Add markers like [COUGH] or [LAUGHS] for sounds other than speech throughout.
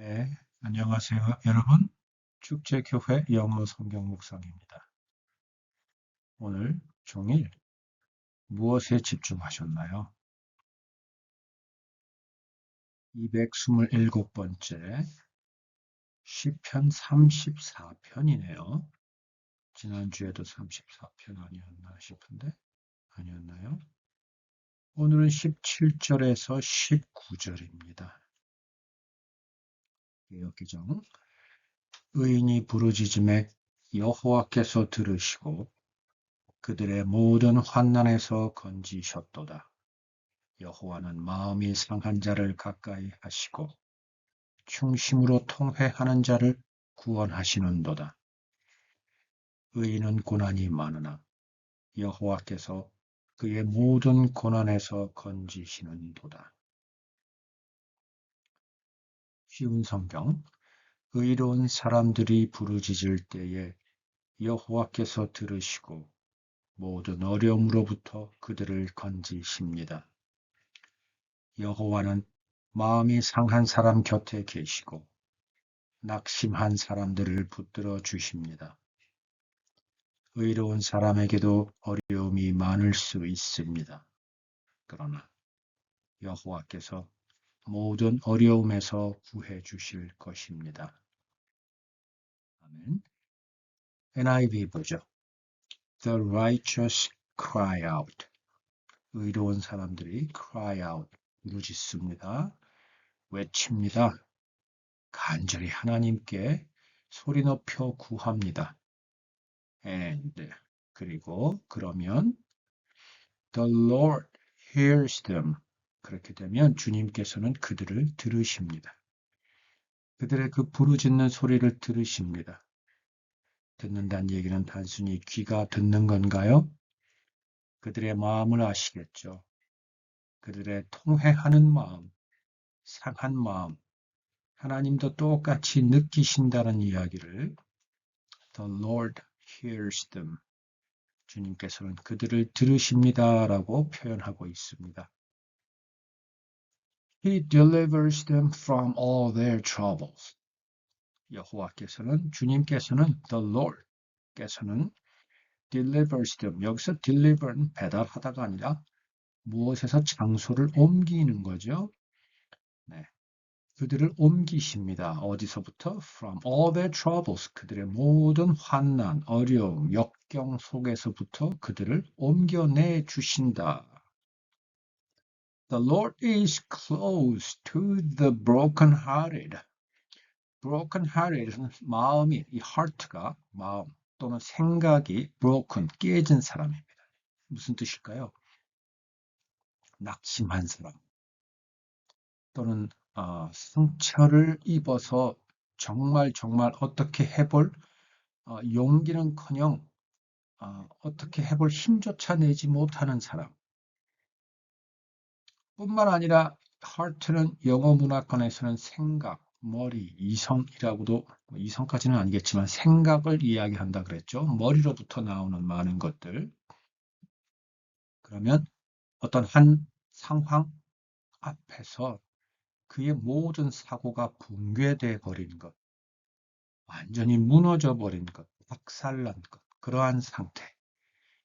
네, 안녕하세요, 여러분. 축제교회 영어 성경 묵상입니다. 오늘 종일 무엇에 집중하셨나요? 227번째 시편 34편이네요. 지난주에도 34편 아니었나 싶은데 아니었나요? 오늘은 17절에서 19절입니다. 개혁기정 의인이 부르짖음에 여호와께서 들으시고 그들의 모든 환난에서 건지셨도다. 여호와는 마음이 상한 자를 가까이 하시고 충심으로 통회하는 자를 구원하시는도다. 의인은 고난이 많으나 여호와께서 그의 모든 고난에서 건지시는도다. 쉬운 성경 의로운 사람들이 부르짖을 때에 여호와께서 들으시고 모든 어려움으로부터 그들을 건지십니다. 여호와는 마음이 상한 사람 곁에 계시고 낙심한 사람들을 붙들어 주십니다. 의로운 사람에게도 어려움이 많을 수 있습니다. 그러나 여호와께서 모든 어려움에서 구해 주실 것입니다. 아멘. NIV 보죠. The righteous cry out. 의로운 사람들이 cry out, 부르짖습니다. 외칩니다. 간절히 하나님께 소리 높여 구합니다. And 그리고 그러면 the Lord hears them. 그렇게 되면 주님께서는 그들을 들으십니다. 그들의 그 부르짖는 소리를 들으십니다. 듣는다는 얘기는 단순히 귀가 듣는 건가요? 그들의 마음을 아시겠죠. 그들의 통회하는 마음, 상한 마음, 하나님도 똑같이 느끼신다는 이야기를 The Lord hears them. 주님께서는 그들을 들으십니다라고 표현하고 있습니다. He delivers them from all their troubles. 여호와께서는 주님께서는 the Lord께서는 delivers them 여기서 deliver는 배달하다가 아니라 무엇에서 장소를 옮기는 거죠. 네. 그들을 옮기십니다. 어디서부터? From all their troubles. 그들의 모든 환난, 어려움, 역경 속에서부터 그들을 옮겨내 주신다. The Lord is close to the broken-hearted. broken-hearted는 마음이, 이 heart가 마음 또는 생각이 broken, 깨진 사람입니다. 무슨 뜻일까요? 낙심한 사람 또는 어, 상처를 입어서 정말 정말 어떻게 해볼 어, 용기는커녕 어, 어떻게 해볼 힘조차 내지 못하는 사람 뿐만 아니라 heart는 영어 문화권에서는 생각, 머리, 이성이라고도 뭐 이성까지는 아니겠지만 생각을 이야기한다 그랬죠. 머리로부터 나오는 많은 것들. 그러면 어떤 한 상황 앞에서 그의 모든 사고가 붕괴돼 버린 것, 완전히 무너져 버린 것, 박살난 것, 그러한 상태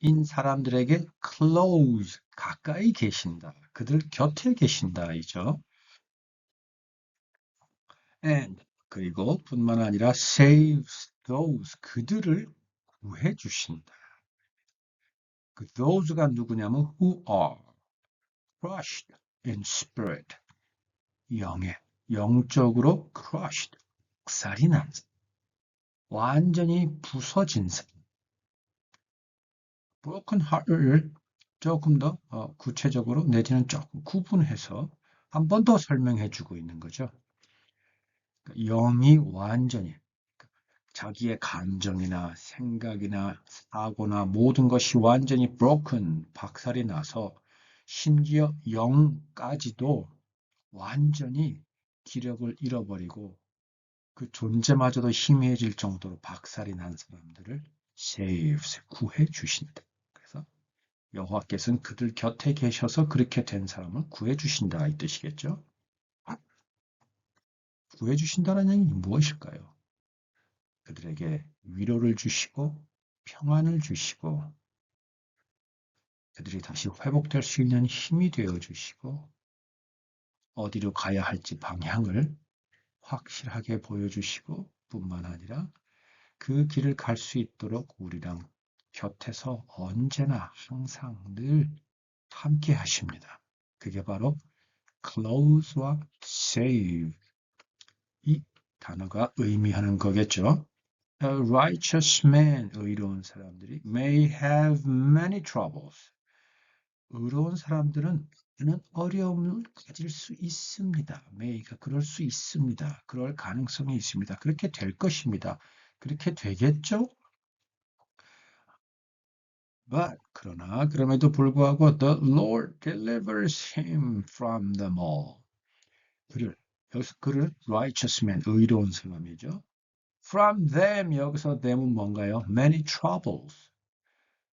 인 사람들에게 close, 가까이 계신다. 그들 곁에 계신다이죠. and 그리고 뿐만 아니라 saves those 그들을 구해 주신다. 그 those가 누구냐면 who are crushed in spirit 영에 영적으로 crushed 박살이 난 완전히 부서진 사 broken heart를 조금 더 어, 구체적으로 내지는 조금 구분해서 한 번 더 설명해 주고 있는 거죠. 영이 완전히 자기의 감정이나 생각이나 사고나 모든 것이 완전히 broken, 박살이 나서 심지어 영까지도 완전히 기력을 잃어버리고 그 존재마저도 희미해질 정도로 박살이 난 사람들을 saves, 구해 주신다. 여호와께서는 그들 곁에 계셔서 그렇게 된 사람을 구해 주신다 이 뜻이겠죠. 구해주신다는 얘기는 무엇일까요? 그들에게 위로를 주시고 평안을 주시고 그들이 다시 회복될 수 있는 힘이 되어 주시고 어디로 가야 할지 방향을 확실하게 보여주시고 뿐만 아니라 그 길을 갈 수 있도록 우리랑 곁에서 언제나 항상 늘 함께 하십니다. 그게 바로 close와 save 이 단어가 의미하는 거겠죠. A righteous man, 의로운 사람들이 may have many troubles. 의로운 사람들은 많은 어려움을 가질 수 있습니다. may가 그럴 수 있습니다. 그럴 가능성이 있습니다. 그렇게 될 것입니다. 그렇게 되겠죠? But 그러나 그럼에도 불구하고 the Lord delivers him from them all. 그를 여기서 그를 righteous man 의로운 사람이죠. From them 여기서 them은 뭔가요? Many troubles.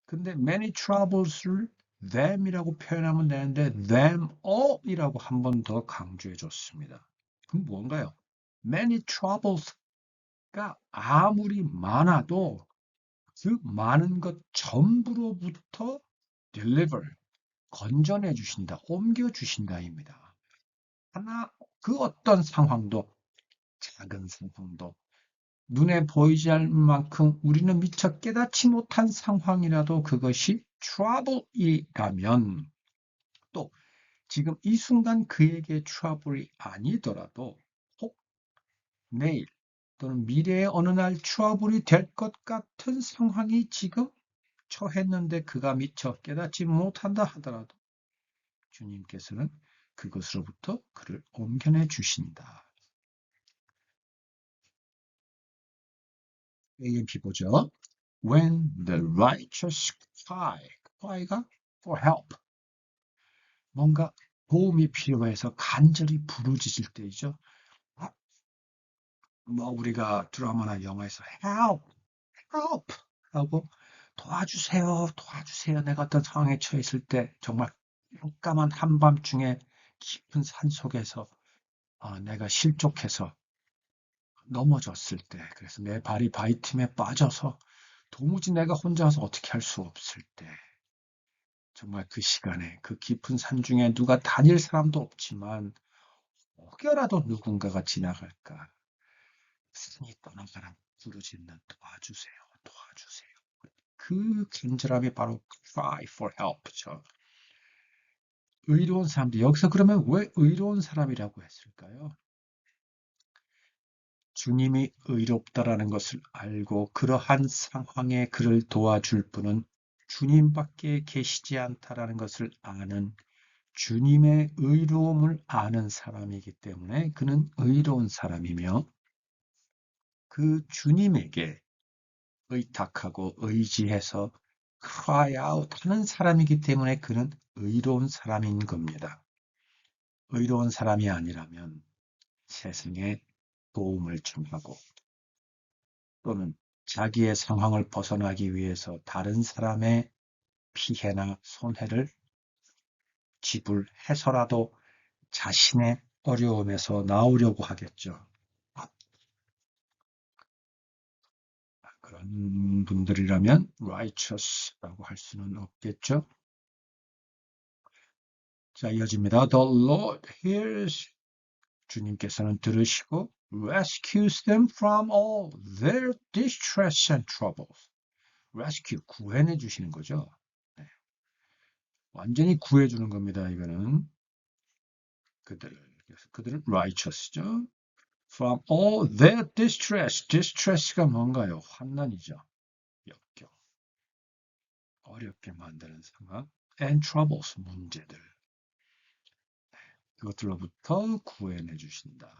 근데 many troubles를 them이라고 표현하면 되는데 them all이라고 한 번 더 강조해 줬습니다. 그럼 뭔가요? Many troubles가 아무리 많아도 그 많은 것 전부로부터 deliver, 건전해 주신다, 옮겨 주신다입니다. 하나, 그 어떤 상황도, 작은 상황도, 눈에 보이지 않을 만큼 우리는 미처 깨닫지 못한 상황이라도 그것이 trouble이라면, 또, 지금 이 순간 그에게 trouble이 아니더라도, 혹 내일, 또는 미래의 어느 날 추화불이 될 것 같은 상황이 지금 처했는데 그가 미처 깨닫지 못한다 하더라도 주님께서는 그것으로부터 그를 옮겨내 주신다. AMP 보죠. When the righteous cry, cry가 for help. 뭔가 도움이 필요해서 간절히 부르짖을 때이죠. 뭐 우리가 드라마나 영화에서 help, help! 하고 도와주세요, 도와주세요. 내가 어떤 상황에 처했을 때 정말 깜깜한 한밤중에 깊은 산 속에서 어, 내가 실족해서 넘어졌을 때, 그래서 내 발이 바위 틈에 빠져서 도무지 내가 혼자서 어떻게 할 수 없을 때, 정말 그 시간에 그 깊은 산 중에 누가 다닐 사람도 없지만 혹여라도 누군가가 지나갈까 산이 떠나가라 부르짖는 도와주세요, 도와주세요. 그 간절함이 바로 cry for help죠. 의로운 사람들 여기서 그러면 왜 의로운 사람이라고 했을까요? 주님이 의롭다라는 것을 알고 그러한 상황에 그를 도와줄 분은 주님밖에 계시지 않다라는 것을 아는 주님의 의로움을 아는 사람이기 때문에 그는 의로운 사람이며 그 주님에게 의탁하고 의지해서 cry out 하는 사람이기 때문에 그는 의로운 사람인 겁니다. 의로운 사람이 아니라면 세상에 도움을 청하고 또는 자기의 상황을 벗어나기 위해서 다른 사람의 피해나 손해를 지불해서라도 자신의 어려움에서 나오려고 하겠죠. 그런 분들이라면 righteous라고 할 수는 없겠죠. 자, 이어집니다. The Lord hears 주님께서는 들으시고 rescues them from all their distress and troubles. rescue, 구해내 주시는 거죠. 네. 완전히 구해주는 겁니다. 이거는 그들, 그들은 righteous죠. From all their distress. distress가 뭔가요? 환난이죠. 역경. 어렵게 만드는 상황. and troubles, 문제들. 그것들로부터 구해내 주신다.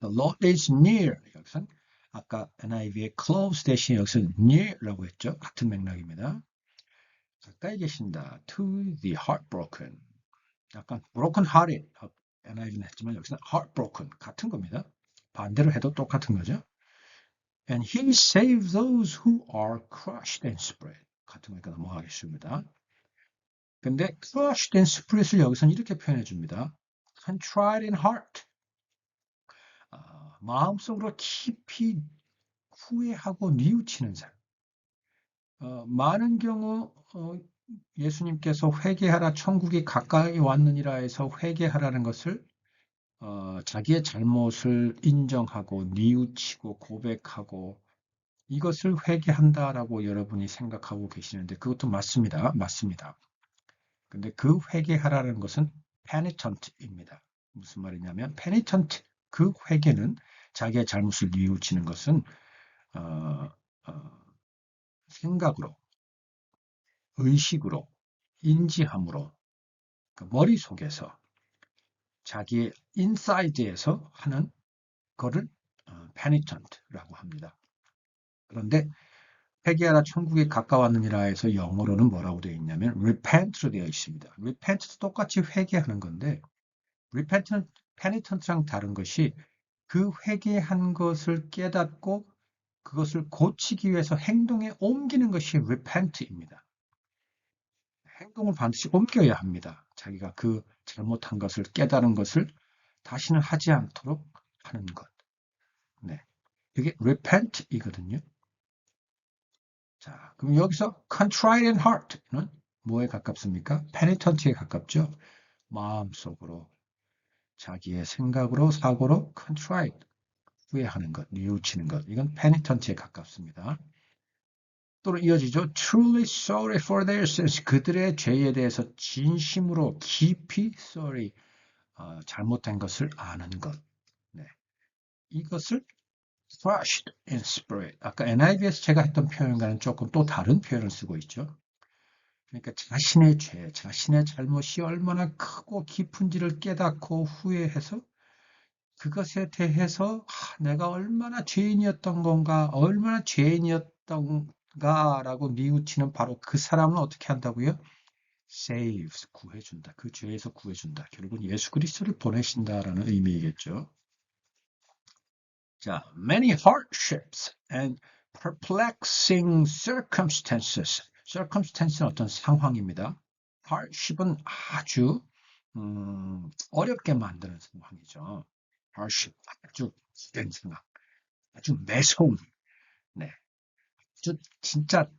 The Lord is near. 여기서 아까 NIV의 close 대신 여기서 near라고 했죠. 같은 맥락입니다. 가까이 계신다. To the heartbroken. 약간 broken hearted. NIV는 했지만 여기서는 heartbroken. 같은 겁니다. 반대로 해도 똑같은 거죠. And he saves those who are crushed and spread. 같은 거니까 넘어가겠습니다. 근데 crushed and spread을 여기서는 이렇게 표현해 줍니다. contrite in heart. 아, 마음속으로 깊이 후회하고 뉘우치는 사람. 어, 많은 경우 어, 예수님께서 회개하라 천국이 가까이 왔느니라 해서 회개하라는 것을 어, 자기의 잘못을 인정하고 뉘우치고 고백하고 이것을 회개한다라고 여러분이 생각하고 계시는데 그것도 맞습니다. 맞습니다. 근데 그 회개하라는 것은 penitent입니다. 무슨 말이냐면 penitent 그 회개는 자기의 잘못을 뉘우치는 것은 어, 어, 생각으로 의식으로 인지함으로 그 머릿속에서 자기의 인사이드에서 하는 거를 어, penitent라고 합니다. 그런데 회개하라 천국에 가까웠느니라 해서 영어로는 뭐라고 되어 있냐면 repent로 되어 있습니다. repent도 똑같이 회개하는 건데 repent는 penitent랑 다른 것이 그 회개한 것을 깨닫고 그것을 고치기 위해서 행동에 옮기는 것이 repent입니다. 행동을 반드시 옮겨야 합니다. 자기가 그 잘못한 것을 깨달은 것을 다시는 하지 않도록 하는 것. 네. 이게 repent이거든요. 자, 그럼 여기서 contrite in heart는 뭐에 가깝습니까? penitent에 가깝죠. 마음속으로 자기의 생각으로 사고로 contrite 후회하는 것, 뉘우치는 것. 이건 penitent에 가깝습니다. 또는 이어지죠. truly sorry for their sins. 그들의 죄에 대해서 진심으로 깊이 sorry, 어, 잘못된 것을 아는 것. 네. 이것을 crushed in spirit. 아까 NIV에서 제가 했던 표현과는 조금 또 다른 표현을 쓰고 있죠. 그러니까 자신의 죄, 자신의 잘못이 얼마나 크고 깊은지를 깨닫고 후회해서 그것에 대해서 아, 내가 얼마나 죄인이었던 건가, 얼마나 죄인이었던 가라고 뉘우치는 바로 그 사람은 어떻게 한다고요? saves, 구해준다. 그 죄에서 구해준다. 결국은 예수 그리스도를 보내신다라는 의미이겠죠. 자, many hardships and perplexing circumstances. circumstance는 어떤 상황입니다. hardship은 아주 음, 어렵게 만드는 상황이죠. hardship, 아주 기된 상황, 아주 매서운, 네, 아주 진짜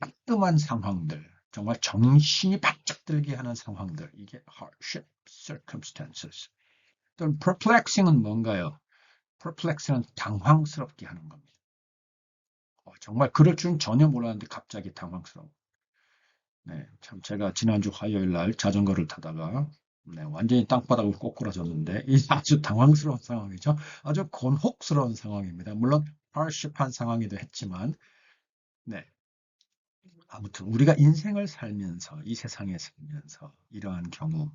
따끔한 상황들, 정말 정신이 바짝 들게 하는 상황들, 이게 hardship, circumstances. 또는 perplexing은 뭔가요? perplex는 당황스럽게 하는 겁니다. 어, 정말 그럴 줄은 전혀 몰랐는데 갑자기 당황스러워. 네, 참 제가 지난주 화요일 날 자전거를 타다가 네, 완전히 땅바닥을 꼬꾸라졌는데 이 [LAUGHS] 아주 당황스러운 상황이죠. 아주 곤혹스러운 상황입니다. 물론 hardship한 상황이도 했지만 네. 아무튼 우리가 인생을 살면서 이 세상에 살면서 이러한 경우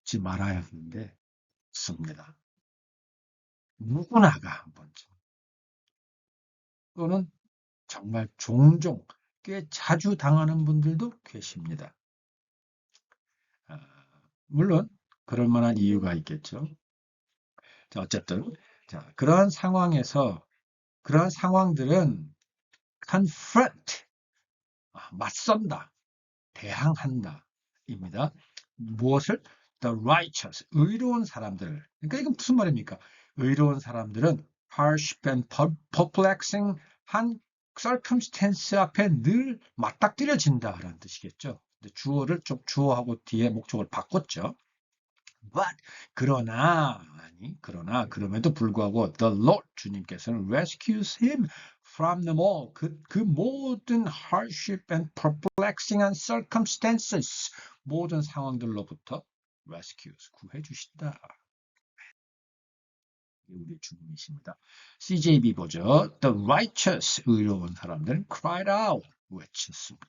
잊지 말아야 하는데 없습니다. 누구나가 한 번쯤 또는 정말 종종 꽤 자주 당하는 분들도 계십니다. 아, 물론 그럴 만한 이유가 있겠죠. 자, 어쨌든 자, 그러한 상황에서 그러한 상황들은 confront 아, 맞선다, 대항한다 입니다. 무엇을? the righteous, 의로운 사람들. 그러니까 이건 무슨 말입니까? 의로운 사람들은 harsh and perplexing 한 circumstance 앞에 늘 맞닥뜨려진다라는 뜻이겠죠. 주어를 좀 주어하고 뒤에 목적을 바꿨죠. But 그러나 아니 그러나 그럼에도 불구하고 the Lord 주님께서는 rescues him from them all 그, 그 모든 hardship and perplexing circumstances 모든 상황들로부터 rescues 구해 주신다. 우리 주님이십니다. CJB 보죠. The righteous 의로운 사람들은 cried out 외쳤습니다.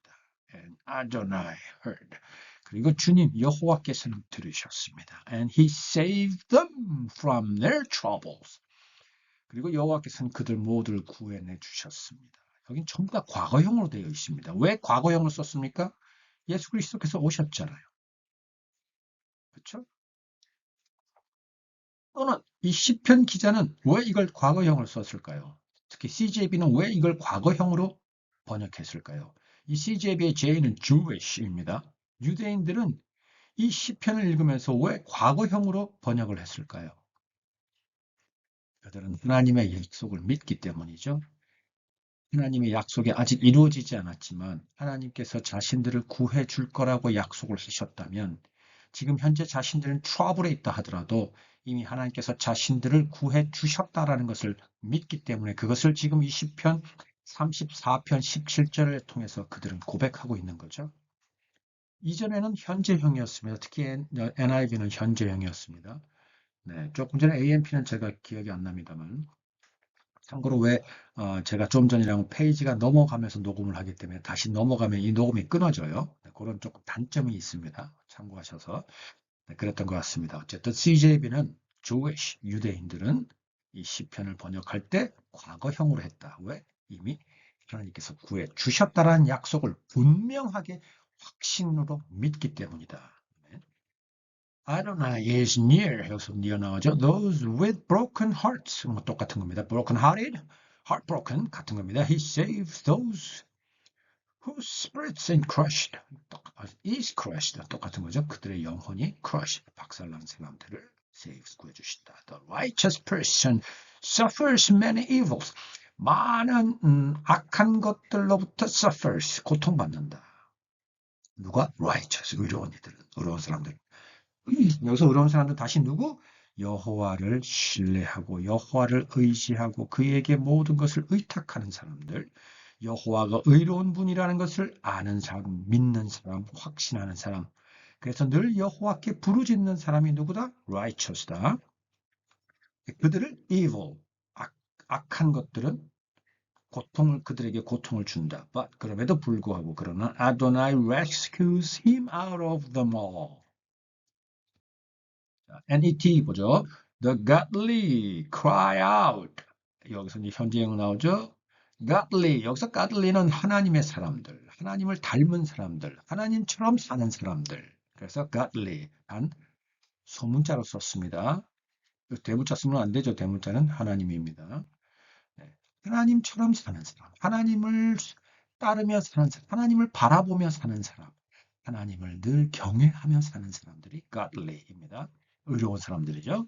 And Adonai heard. 그리고 주님 여호와께서는 들으셨습니다. And he saved them from their troubles. 그리고 여호와께서는 그들 모두를 구해내 주셨습니다. 여긴 전부 다 과거형으로 되어 있습니다. 왜 과거형을 썼습니까? 예수 그리스도께서 오셨잖아요. 그렇죠? 또는 이 시편 기자는 왜 이걸 과거형을 썼을까요? 특히 CJB는 왜 이걸 과거형으로 번역했을까요? 이 CJB의 J는 Jewish입니다. 유대인들은 이 시편을 읽으면서 왜 과거형으로 번역을 했을까요? 그들은 하나님의 약속을 믿기 때문이죠. 하나님의 약속이 아직 이루어지지 않았지만 하나님께서 자신들을 구해 줄 거라고 약속을 하셨다면 지금 현재 자신들은 트러블에 있다 하더라도 이미 하나님께서 자신들을 구해 주셨다라는 것을 믿기 때문에 그것을 지금 20편 34편 17절을 통해서 그들은 고백하고 있는 거죠. 이전에는 현재형이었습니다. 특히 NIV는 현재형이었습니다. 네, 조금 전에 AMP는 제가 기억이 안 납니다만 참고로 왜 어, 제가 좀 전이랑 페이지가 넘어가면서 녹음을 하기 때문에 다시 넘어가면 이 녹음이 끊어져요. 네, 그런 조금 단점이 있습니다. 참고하셔서 네, 그랬던 것 같습니다. 어쨌든 CJB는 Jewish 유대인들은 이 시편을 번역할 때 과거형으로 했다. 왜? 이미 하나님께서 구해 주셨다라는 약속을 분명하게 확신으로 믿기 때문이다. Adonai is near. 여기서 near 나오죠. Those with broken hearts. 뭐 똑같은 겁니다. broken hearted, heartbroken 같은 겁니다. He saves those whose spirits in crushed. is crushed. 똑같은 거죠. 그들의 영혼이 crushed. 박살난 사람들을 saves 구해주신다. The righteous person suffers many evils. 많은 음, 악한 것들로부터 suffers. 고통받는다. 누가? righteous. 의로운 이들은. 의로운 사람들. 여기서 의로운 사람들 다시 누구? 여호와를 신뢰하고 여호와를 의지하고 그에게 모든 것을 의탁하는 사람들, 여호와가 의로운 분이라는 것을 아는 사람, 믿는 사람, 확신하는 사람. 그래서 늘 여호와께 부르짖는 사람이 누구다? righteous다. 그들을 evil, 악, 악한 것들은 고통을 그들에게 고통을 준다. But 그럼에도 불구하고 그러나 Adonai rescues him out of them all. NET 보죠. The godly cry out. 여기서 이제 현재형 나오죠. godly. 여기서 godly는 하나님의 사람들, 하나님을 닮은 사람들, 하나님처럼 사는 사람들. 그래서 godly 단 소문자로 썼습니다. 대문자 쓰면 안 되죠. 대문자는 하나님입니다. 네. 하나님처럼 사는 사람, 하나님을 따르며 사는 사람, 하나님을 바라보며 사는 사람, 하나님을 늘 경외하며 사는 사람들이 godly입니다. 의로운 사람들이죠.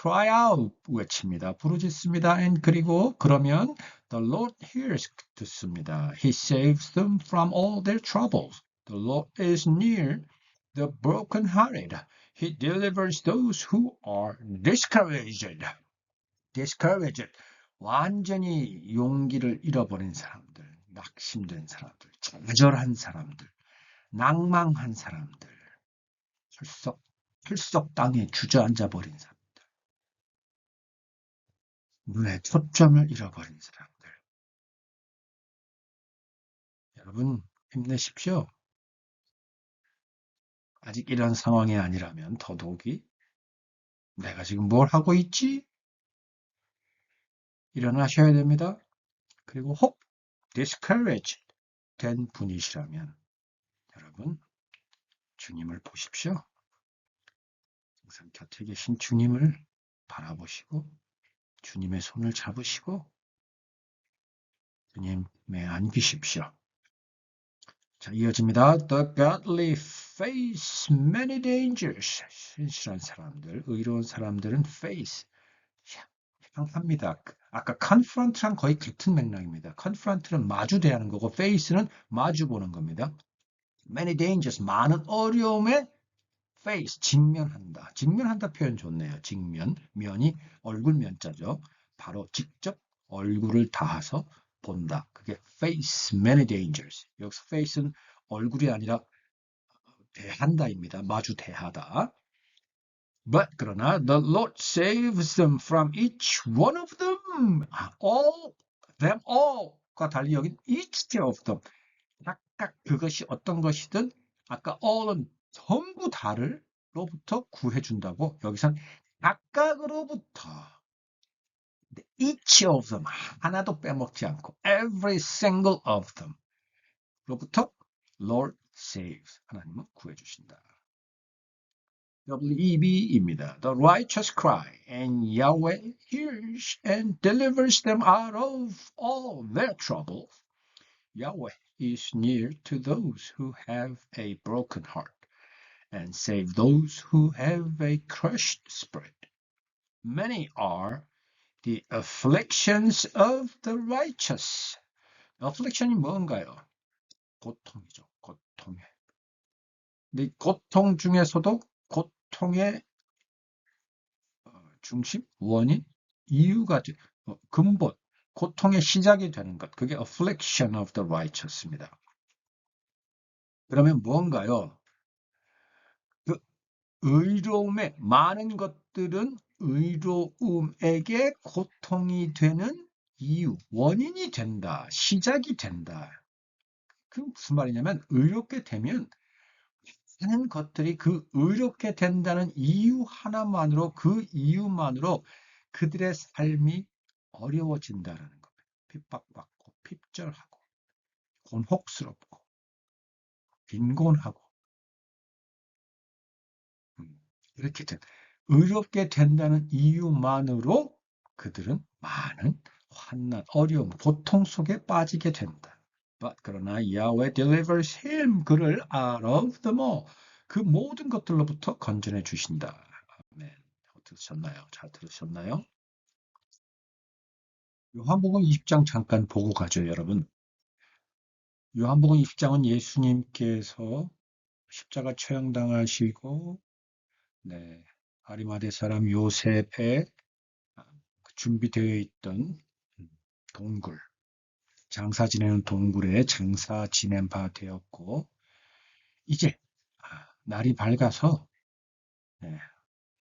cry out 외칩니다. 부르짖습니다. and 그리고 그러면 the Lord hears 듣습니다. He saves them from all their troubles. The Lord is near the brokenhearted. He delivers those who are discouraged. discouraged. 완전히 용기를 잃어버린 사람들, 낙심된 사람들, 좌절한 사람들, 낭망한 사람들, 철썩 풀썩 땅에 주저앉아 버린 사람들. 눈에 초점을 잃어버린 사람들. 여러분, 힘내십시오. 아직 이런 상황이 아니라면 더더욱이 내가 지금 뭘 하고 있지? 일어나셔야 됩니다. 그리고 혹 discouraged 된 분이시라면 여러분 주님을 보십시오. 항상 곁에 계신 주님을 바라보시고 주님의 손을 잡으시고 주님에 안기십시오. 자, 이어집니다. The godly face many dangers. 신실한 사람들, 의로운 사람들은 face, 향합니다. 아까 confront랑 거의 같은 맥락입니다. confront는 마주 대하는 거고 face는 마주 보는 겁니다. many dangers, 많은 어려움에 face, 직면한다. 직면한다 표현 좋네요. 직면, 면이 얼굴 면자죠. 바로 직접 얼굴을 닿아서 본다. 그게 face many dangers. 여기서 face는 얼굴이 아니라 대한다입니다. 마주 대하다. But 그러나 the Lord saves them from each one of them. All them all과 달리 여기 each of them. 각각 그것이 어떤 것이든 아까 all은 전부 다를로부터 구해준다고 여기선 각각으로부터 each of them 하나도 빼먹지 않고 every single of them 로부터 Lord saves 하나님은 구해주신다. WEB입니다. The righteous cry and Yahweh hears and delivers them out of all their troubles. Yahweh is near to those who have a broken heart and save those who have a crushed spirit. Many are the afflictions of the righteous. affliction이 뭔가요? 고통이죠. 고통에. 근데 고통 중에서도 고 통의 어, 중심, 원인, 이유가 어, 근본, 고통의 시작이 되는 것. 그게 affliction of the righteous입니다. 그러면 뭔가요? 그 의로움의 많은 것들은 의로움에게 고통이 되는 이유, 원인이 된다, 시작이 된다. 그 무슨 말이냐면 의롭게 되면 하는 것들이 그 의롭게 된다는 이유 하나만으로 그 이유만으로 그들의 삶이 어려워진다라는 겁니다. 핍박받고 핍절하고 곤혹스럽고 빈곤하고 음, 이렇게 된 의롭게 된다는 이유만으로 그들은 많은 환난, 어려움, 고통 속에 빠지게 된다. But 그러나 Yahweh delivers him 그를 out of them all 그 모든 것들로부터 건전해 주신다. 아멘. 들으셨나요? 잘 들으셨나요? 요한복음 20장 잠깐 보고 가죠, 여러분. 요한복음 20장은 예수님께서 십자가 처형당하시고 네, 아리마대 사람 요셉의 준비되어 있던 동굴, 장사 지내는 동굴에 장사 지낸 바 되었고 이제 아, 날이 밝아서 네,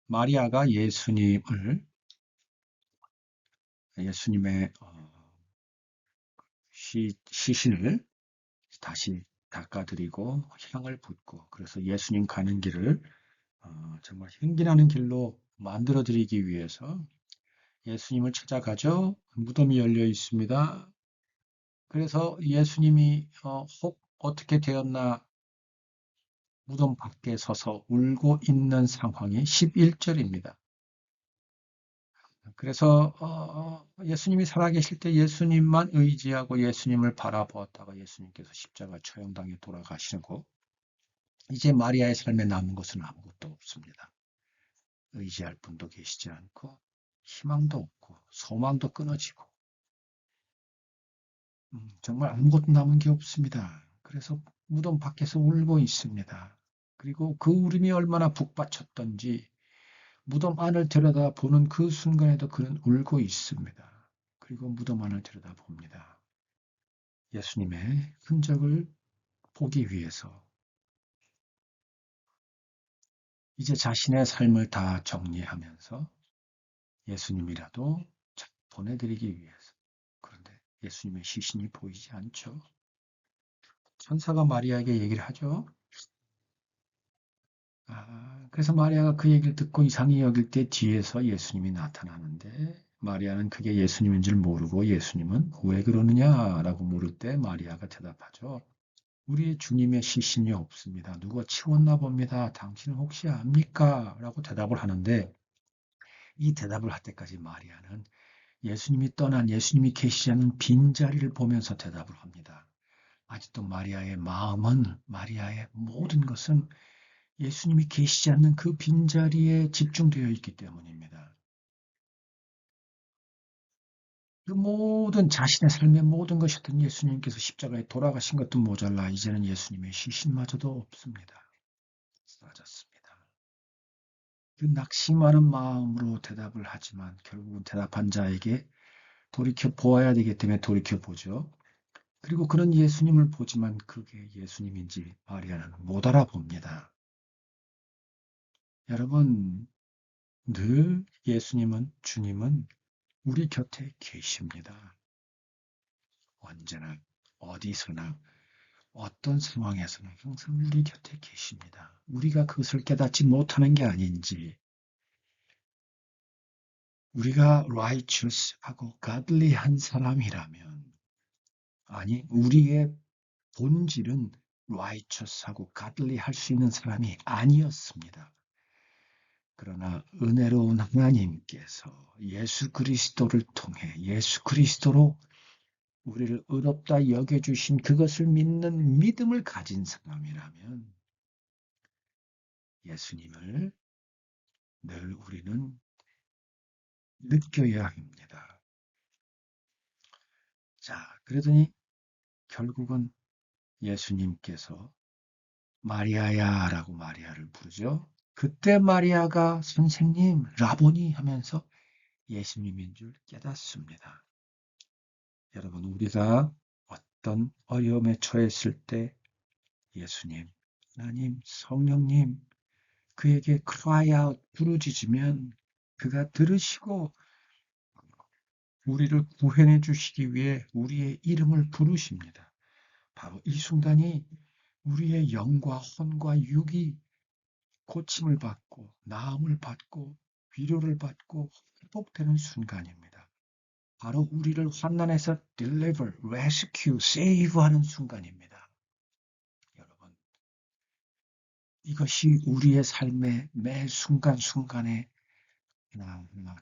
마리아가 예수님을 예수님의 어, 시, 시신을 다시 닦아드리고 향을 붓고 그래서 예수님 가는 길을 어, 정말 행진하는 길로 만들어드리기 위해서 예수님을 찾아가죠. 무덤이 열려 있습니다. 그래서 예수님이 어, 혹 어떻게 되었나 무덤 밖에 서서 울고 있는 상황이 11절입니다. 그래서 어, 어, 예수님이 살아계실 때 예수님만 의지하고 예수님을 바라보았다가 예수님께서 십자가 처형당에 돌아가시고 이제 마리아의 삶에 남은 것은 아무것도 없습니다. 의지할 분도 계시지 않고 희망도 없고 소망도 끊어지고 음, 정말 아무것도 남은 게 없습니다. 그래서 무덤 밖에서 울고 있습니다. 그리고 그 울음이 얼마나 북받쳤던지 무덤 안을 들여다 보는 그 순간에도 그는 울고 있습니다. 그리고 무덤 안을 들여다 봅니다. 예수님의 흔적을 보기 위해서 이제 자신의 삶을 다 정리하면서 예수님이라도 보내드리기 위해서. 예수님의 시신이 보이지 않죠. 천사가 마리아에게 얘기를 하죠. 아, 그래서 마리아가 그 얘기를 듣고 이상히 여길 때 뒤에서 예수님이 나타나는데 마리아는 그게 예수님인 줄 모르고 예수님은 왜 그러느냐라고 물을 때 마리아가 대답하죠. 우리의 주님의 시신이 없습니다. 누가 치웠나 봅니다. 당신은 혹시 압니까? 라고 대답을 하는데 이 대답을 할 때까지 마리아는 예수님이 떠난 예수님이 계시지 않은 빈자리를 보면서 대답을 합니다. 아직도 마리아의 마음은 마리아의 모든 것은 예수님이 계시지 않는 그 빈자리에 집중되어 있기 때문입니다. 그 모든 자신의 삶의 모든 것이었던 예수님께서 십자가에 돌아가신 것도 모자라 이제는 예수님의 시신마저도 없습니다. 사라졌습니다. 그 낙심하는 마음으로 대답을 하지만 결국은 대답한 자에게 돌이켜 보아야 되기 때문에 돌이켜 보죠. 그리고 그런 예수님을 보지만 그게 예수님인지 마리아는 못 알아봅니다. 여러분, 늘 예수님은, 주님은 우리 곁에 계십니다. 언제나, 어디서나, 어떤 상황에서는 항상 우리 곁에 계십니다. 우리가 그것을 깨닫지 못하는 게 아닌지, 우리가 righteous하고 godly한 사람이라면, 아니, 우리의 본질은 righteous하고 godly할 수 있는 사람이 아니었습니다. 그러나 은혜로운 하나님께서 예수 그리스도를 통해 예수 그리스도로 우리를 의롭다 여겨주신 그것을 믿는 믿음을 가진 사람이라면 예수님을 늘 우리는 느껴야 합니다. 자, 그러더니 결국은 예수님께서 마리아야 라고 마리아를 부르죠. 그때 마리아가 선생님, 라보니 하면서 예수님인 줄 깨닫습니다. 여러분, 우리가 어떤 어려움에 처했을 때 예수님, 하나님, 성령님, 그에게 out, 부르짖으면 그가 들으시고 우리를 구해내 주시기 위해 우리의 이름을 부르십니다. 바로 이 순간이 우리의 영과 혼과 육이 고침을 받고 나음을 받고 위로를 받고 회복되는 순간입니다. 바로 우리를 환난에서 deliver, rescue, save 하는 순간입니다. 여러분, 이것이 우리의 삶의 매 순간순간에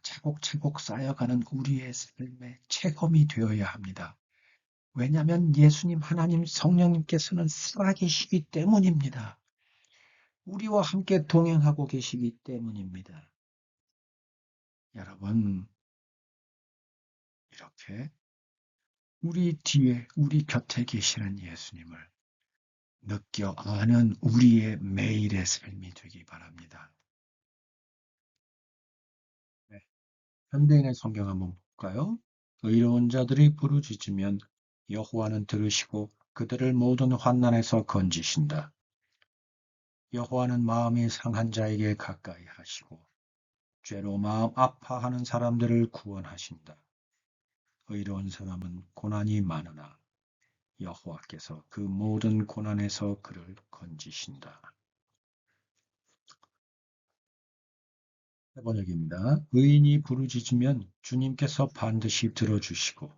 차곡차곡 쌓여가는 우리의 삶의 체험이 되어야 합니다. 왜냐하면 예수님 하나님 성령님께서는 살아계시기 때문입니다. 우리와 함께 동행하고 계시기 때문입니다. 여러분, 이렇게 우리 뒤에, 우리 곁에 계시는 예수님을 느껴 아는 우리의 매일의 삶이 되기 바랍니다. 네. 현대인의 성경 한번 볼까요? 의로운 자들이 부르짖으면 여호와는 들으시고 그들을 모든 환난에서 건지신다. 여호와는 마음이 상한 자에게 가까이 하시고 죄로 마음 아파하는 사람들을 구원하신다. 의로운 사람은 고난이 많으나 여호와께서 그 모든 고난에서 그를 건지신다. 번역입니다. 의인이 부르짖으면 주님께서 반드시 들어주시고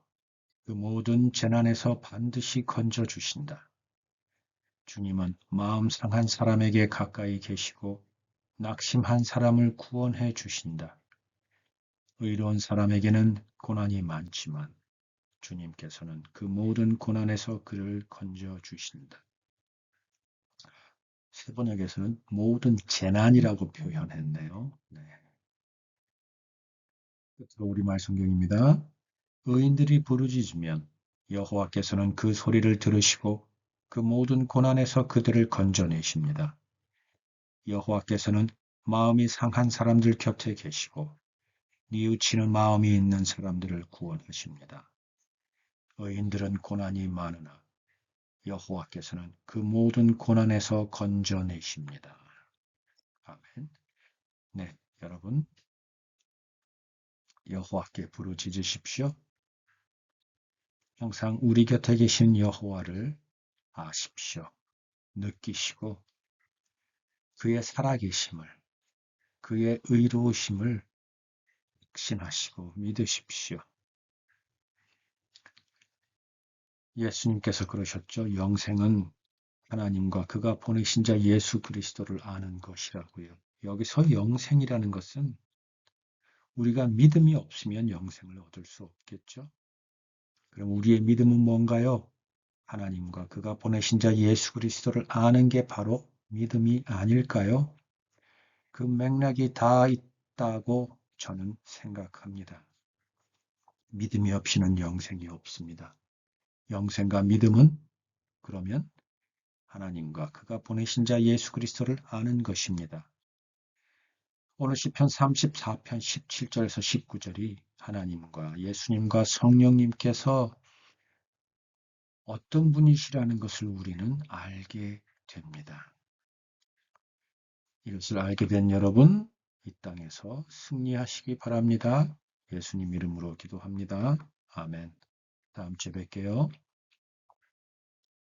그 모든 재난에서 반드시 건져주신다. 주님은 마음 상한 사람에게 가까이 계시고 낙심한 사람을 구원해 주신다. 의로운 사람에게는 고난이 많지만 주님께서는 그 모든 고난에서 그를 건져 주신다. 세번역에서는 모든 재난이라고 표현했네요. 네. 끝으로 우리말 성경입니다. 의인들이 부르짖으면 여호와께서는 그 소리를 들으시고 그 모든 고난에서 그들을 건져내십니다. 여호와께서는 마음이 상한 사람들 곁에 계시고 뉘우치는 마음이 있는 사람들을 구원하십니다. 의인들은 고난이 많으나 여호와께서는 그 모든 고난에서 건져내십니다. 아멘. 네, 여러분 여호와께 부르짖으십시오. 항상 우리 곁에 계신 여호와를 아십시오. 느끼시고 그의 살아계심을 그의 의로우심을 확신하시고 믿으십시오. 예수님께서 그러셨죠. 영생은 하나님과 그가 보내신 자 예수 그리스도를 아는 것이라고요. 여기서 영생이라는 것은 우리가 믿음이 없으면 영생을 얻을 수 없겠죠. 그럼 우리의 믿음은 뭔가요? 하나님과 그가 보내신 자 예수 그리스도를 아는 게 바로 믿음이 아닐까요? 그 맥락이 다 있다고 저는 생각합니다. 믿음이 없이는 영생이 없습니다. 영생과 믿음은 그러면 하나님과 그가 보내신 자 예수 그리스도를 아는 것입니다. 오늘 시편 34편 17절에서 19절이 하나님과 예수님과 성령님께서 어떤 분이시라는 것을 우리는 알게 됩니다. 이것을 알게 된 여러분, 이 땅에서 승리하시기 바랍니다. 예수님 이름으로 기도합니다. 아멘. 다음 주에 뵐게요.